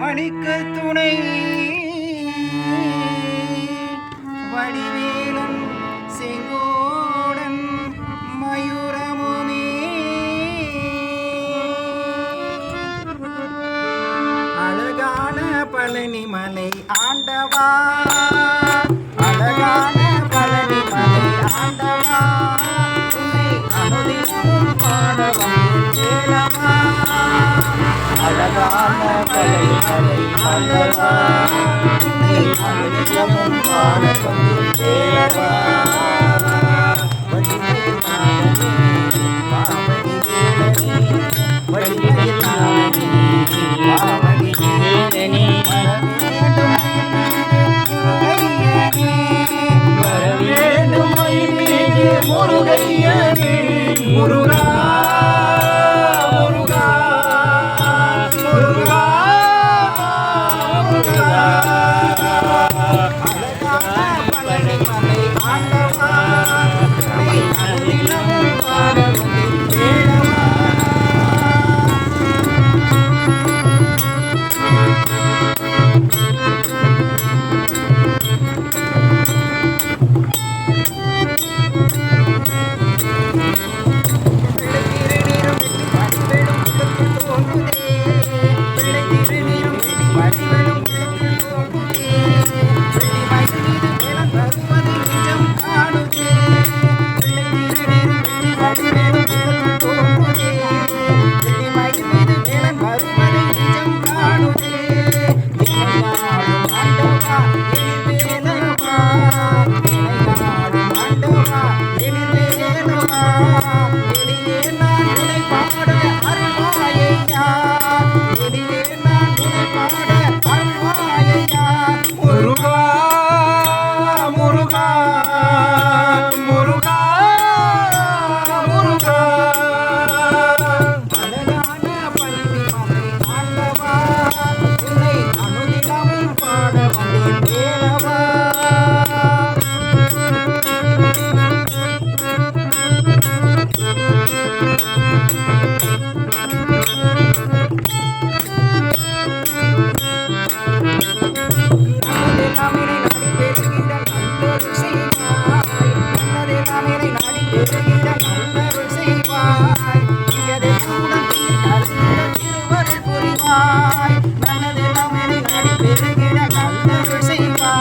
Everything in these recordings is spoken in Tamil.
மணிக்கு துணை. வடிவேலன் செங்கோடன் மயூரமுமே அழகான பழனிமலை ஆண்டவா. அழகான பழனிமலை ஆண்டவா. அழகான கலை கலை அல்லவா நிலமும் முருக பாட அருள்வாயையா நான் பாட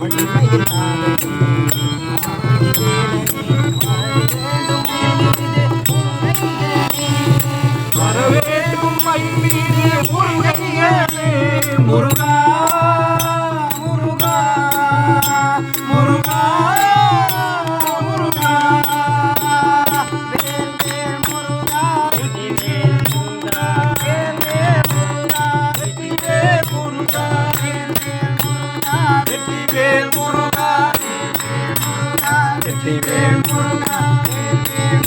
வள்ளிமையில் நாமனே হে